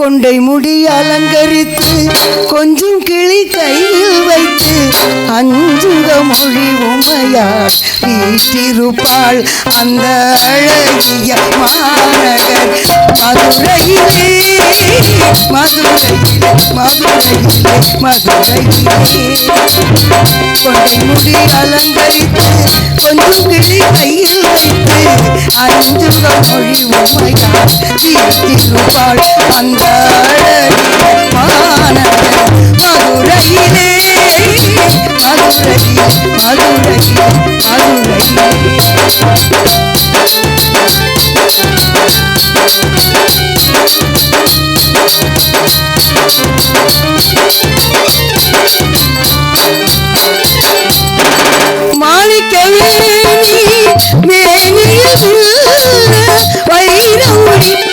கொண்டை முடி அலங்கரித்து கொஞ்சம் கிளி கையில் வைத்து அஞ்சுக மொழி உமையாள் வீட்டிருப்பாள் அந்த அழகிய மாநகர். மதுரையிலே மதுரையிலே மதுரையிலே மதுரையிலே. கொண்டை முடி அலங்கரித்து கொஞ்சம் கிளி கையில் வைத்து அஞ்சுக மொழி உமையாள் வீட்டிருப்பாள் அந்த அழகிய மாநகர் மதுரையிலே மதுரையிலே மதுரையிலே மதுரையிலே மாணிக்கவேணி மேனியில்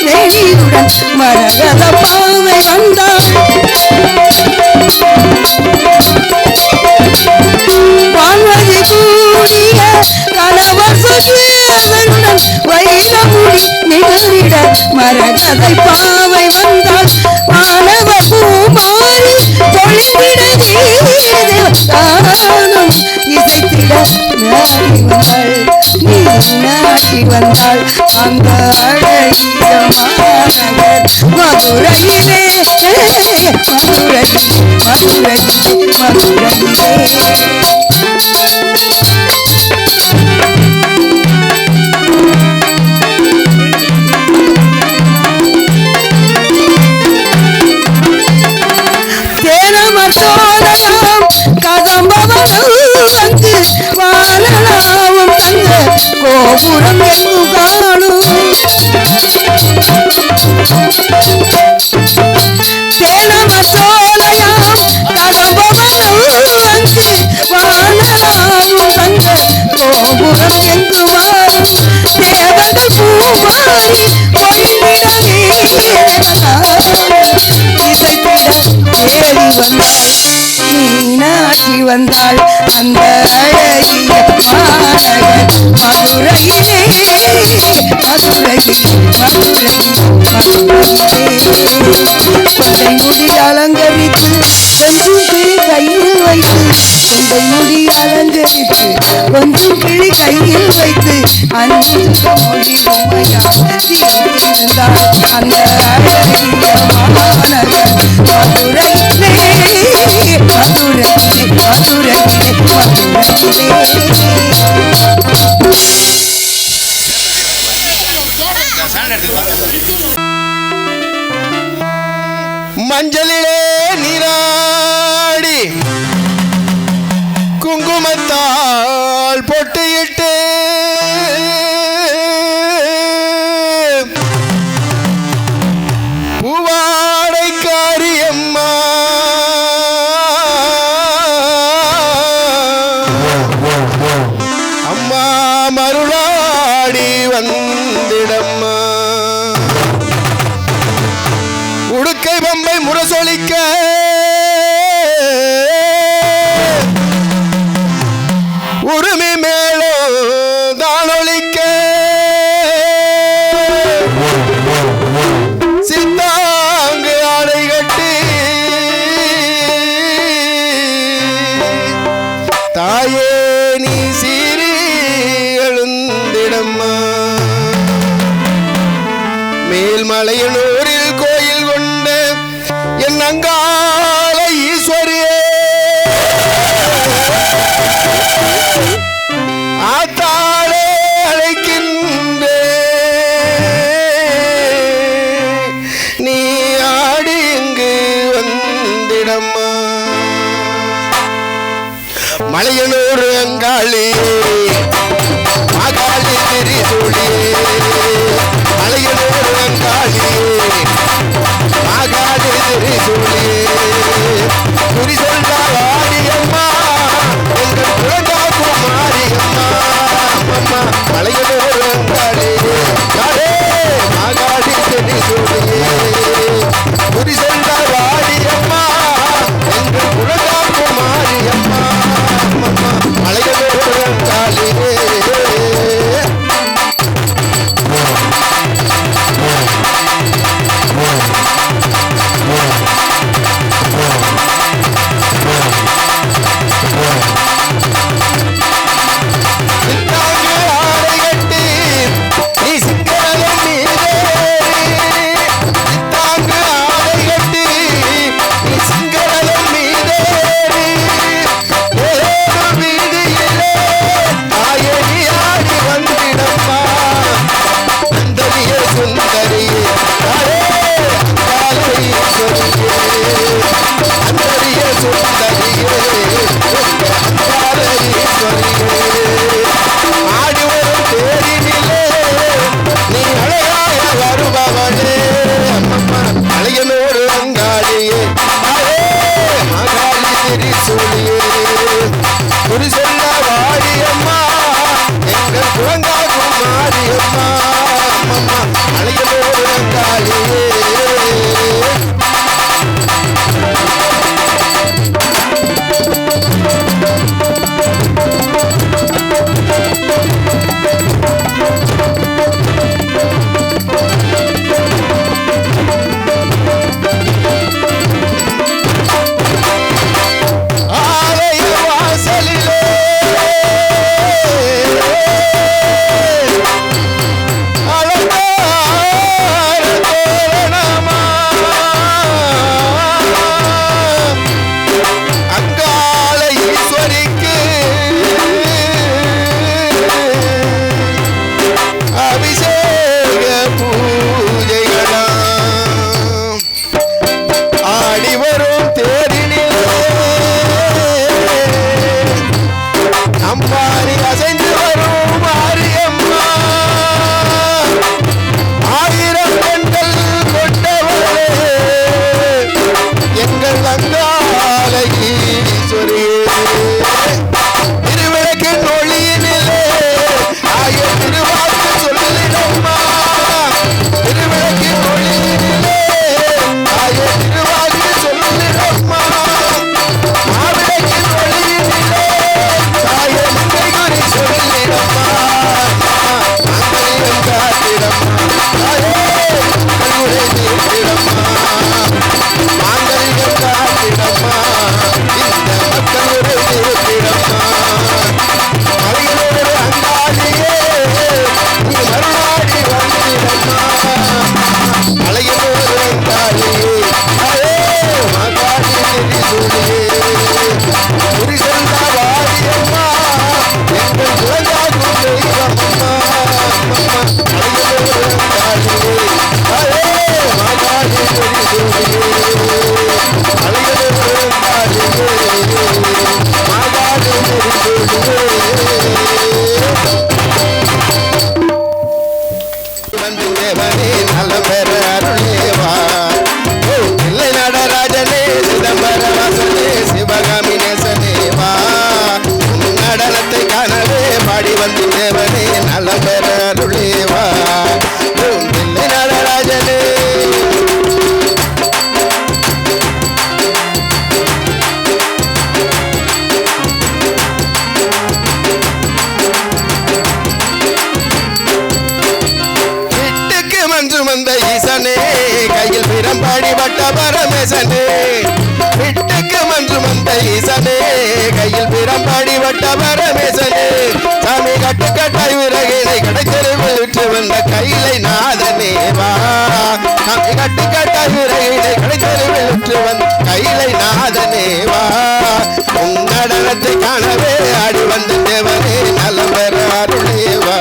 நெய்யுடன் மரகத பாவை வந்தாள். வான்வழி கூடிய கணவர் சுஜேவனுடன் வைரமுடி நிகழிட மரகதை பாவை வந்தாள். மாணவ பூமாரி பொழிந்திட தானும் இசைத்திட நாடி வந்தாள் நீ நாடி வந்தாள் அந்த அழகிய மாநகர் மதுரையிலே. மதுரை மதுரை மதுரையிலே. கோபுரம் எங்கு காணும் தேனமர்சோலையாம் கதம்பவனும் வந்து வானலாவும் தங்க கோபுரம் எங்கு வாழும் தேவர்கள் பூமாரி வந்தாள் அந்த அழகிய மாநகர் மதுரையிலே மதுரையிலே மதுரை மதுரையிலே. கொண்டை முடி அலங்கரித்து கொஞ்சம் கிளி கையில் வைத்து கொண்டை முடி அலங்கரித்து கொஞ்சம் கிளி கையில் வைத்து அஞ்சு மொழி உமையா இருந்தாள் அந்த அழகிய மாநகர் மதுரையிலே மதுரை மஞ்சளிலே நீராடி குங்குமத்தால் பொட்டியிட்டு மலையனூர் அங்காளி மாகாளி திரிசூழியே மலையனூர் அங்காளி மாகாளி திரிசூழியே குறி சொல்லாவா கைலை நாதனேவா உன் நடனத்தை காணவே ஆடி வந்த தேவனே நலம் பெற அருளேவா.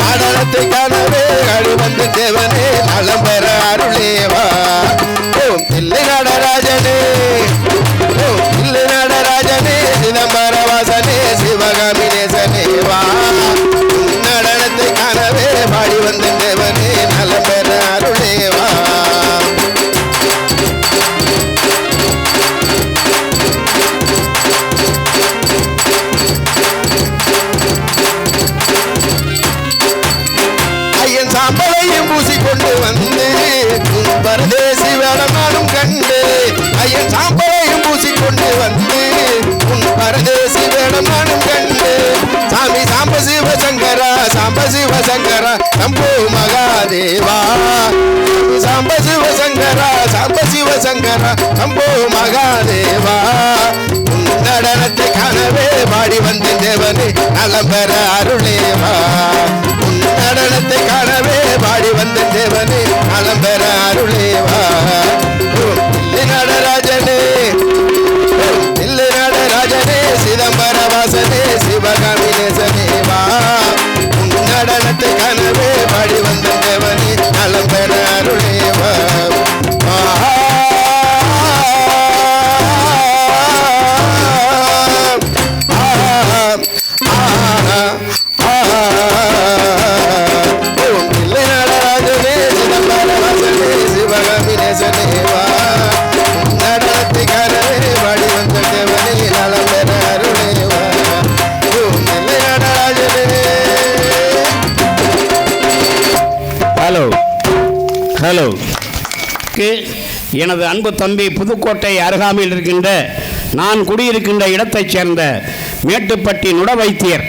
நடனத்தை காணவே ஆடி வந்த தேவனே நலம் பெற வந்த நலம் பெற அருளேவா. உன் நடனத்தை காணவே பாடி வந்த தேவன். ஹலோ ஹலோ எனது அன்பு தம்பி புதுக்கோட்டை அருகாமையில் இருக்கின்ற நான் குடியிருக்கின்ற இடத்தைச் சேர்ந்த மேட்டுப்பட்டி நுட வைத்தியர்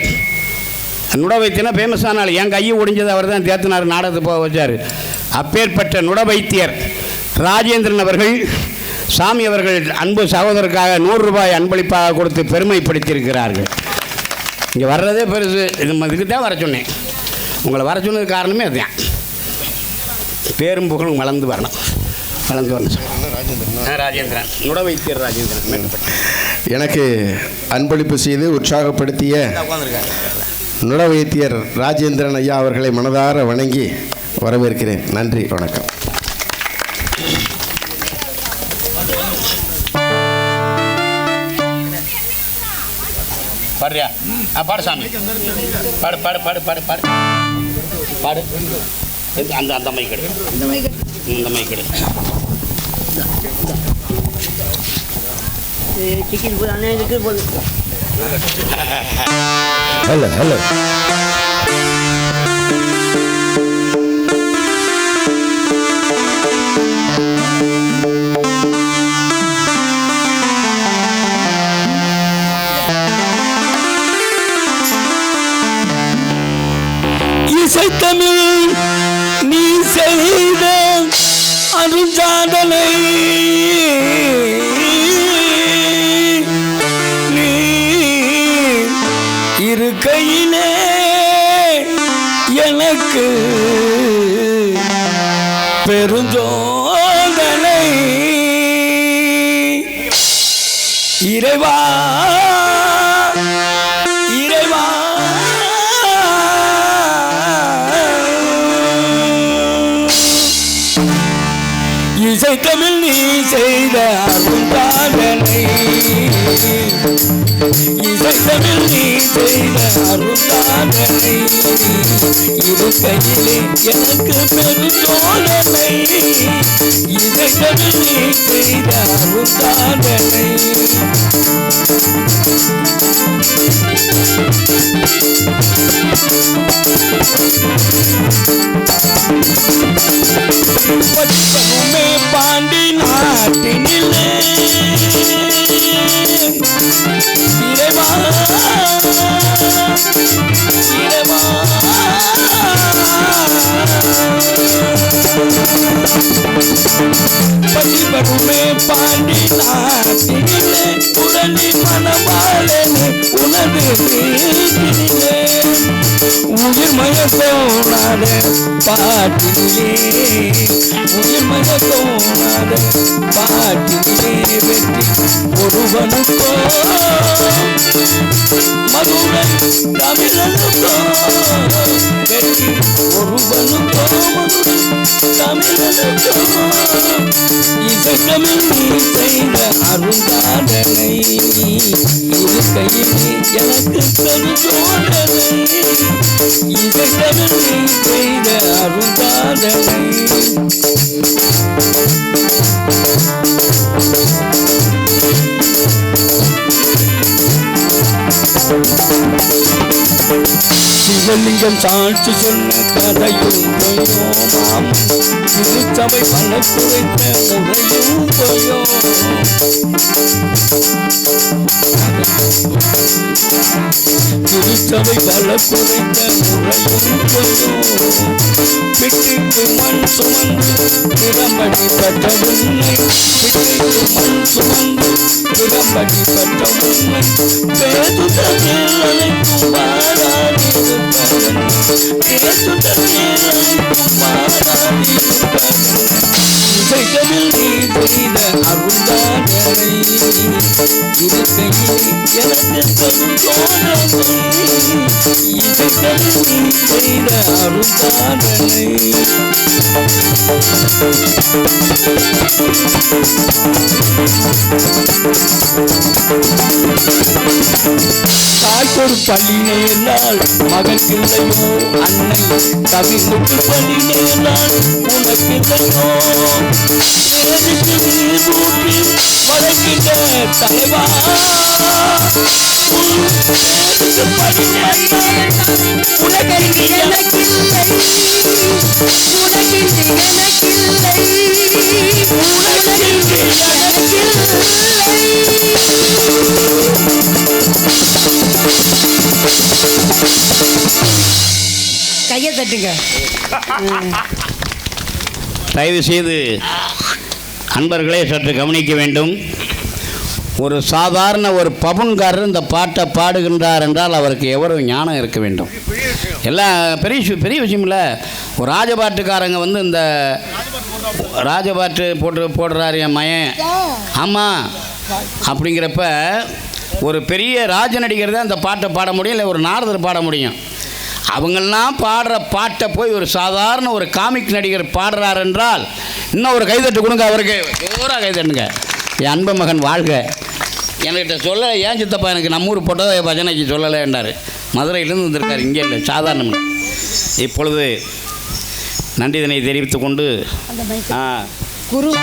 நுட வைத்தியனா ஃபேமஸான ஆள். என் கையை ஒடிஞ்சது அவர் தான் தேத்தினார் நாடகத்துக்கு போக வச்சார். அப்பேற்பட்ட நுட வைத்தியர் ராஜேந்திரன் அவர்கள் சாமி அவர்கள் அன்பு சகோதரருக்காக நூறு ரூபாய் அன்பளிப்பாக கொடுத்து பெருமைப்படுத்தியிருக்கிறார்கள். இங்கே வர்றதே பெருசு. இது இதுக்கு தான் வர சொன்னேன். உங்களை வர சொன்னது காரணமே அதுதான். பேரும் புகழும் வளர்ந்து வரணும். வளர்ந்து வரணும். ஆ, ராஜேந்திரன். நுட வைத்தியர் ராஜேந்திரன். எனக்கு அன்பளிப்பு செய்து உற்சாகப்படுத்திய நுட வைத்தியர் ராஜேந்திரன் ஐயா அவர்களை மனதார வணங்கி வரவேற்கிறேன். நன்றி வணக்கம். பாடுறியா? ஆ பாடு சாமி. பாடு பாடு பாடு பாடு பாடு. அந்த அந்த மைக் எடு. இந்த மைக் எடு. டிக்கெட் போடானே டிக்கெட் போடு. ஹலோ ஹலோ இறைவா இறைவா. இசை தமிழ் நீ செய்த அருந்தாதனை இசை நீ செய்த அருந்தாதனை இரு எனக்கு பெருந்தோழனை நீ செய்த பாண்டி நாட்டினிலே. இறைவா இறைவா. பதிவருமே பாண்டி நாட்டினிலே உடனே மனவாளனே உனது உயிர் மயக்கோணாத பாட்டினிலே உயிர் மயக்கோணாத பாட்டினிலே வெற்றி ஒருவனுக்கோ. மதுரை தமிழனுக்கோ வெற்றி ஒருவனுக்கோ. மதுரை தமிழனுக்கோ இசை தமிழ் நீ செய்த அருந்தாடனை இருக்கையில் எனக்கு பெருந்தோடனை இசை தமிழ் நீ செய்த அருந்தாடனை சிவலிங்கம் சாட்சி சொன்ன கதையும் பொய்யோமாம் திருச்சபை பல குறைத்த முறையும் பொய்யோ திருச்சபை பல குறைத்த முறையும் பொய்யோ பிட்டுக்கு மண் சுமந்து திறம்படி பட்ட உண்மை பிட்டுக்கு மண் சுமந்து திறம்படி பட்ட உண்மை பேசுதலில் அனைத்தும் வாழாதிருப்பதன் இசைகளில் நீ செய்த அருந்தாடனை இருக்கையில் எனக்கு இசைகளில் நீ செய்த அருந்தாடனை உனக்கில்லையோ அன்னை கவிழ்ந்துக்கு படிமே நான் உனக்கில்லையோ வேருக்கு நீர் ஊற்றி வழங்கிட தலைவா உன் எனக்கில்லை உனக்கின்றி எனக்கில்லை தட்டுங்க. தயவு செய்து அன்பர்களே சற்று கவனிக்க வேண்டும். ஒரு சாதாரண ஒரு பபன்காரர் இந்த பாட்டை பாடுகின்றார் என்றால் அவருக்கு எவ்வளவு ஞானம் இருக்க வேண்டும். எல்லாம் பெரிய விஷயம் பெரிய விஷயம் இல்லை ஒரு ராஜபாட்டுக்காரங்க வந்து இந்த ராஜபாட்டு போட்டு போடுறாரு என் மயன் ஆமாம் அப்படிங்கிறப்ப ஒரு பெரிய ராஜ நடிகர் தான் இந்த பாட்டை பாட முடியும் இல்லை ஒரு நாரதர் பாட முடியும். அவங்கெல்லாம் பாடுற பாட்டை போய் ஒரு சாதாரண ஒரு காமிக் நடிகர் பாடுறார் என்றால் இன்னும் ஒரு கைதட்டு கொடுங்க அவருக்கு. ஜோராக கைதட்டுங்க. என் அன்பு மகன் வாழ்க. என்கிட்ட சொல்ல ஏன் சித்தப்பா எனக்கு நம்ம ஊர் போட்டதை பஜனைக்கு சொல்லலைன்றார் மதுரையிலேருந்து வந்திருக்காரு இங்கே இல்லை சாதாரணம். இப்பொழுது நன்றிதனை தெரிவித்துக் கொண்டு ஆ. குரு.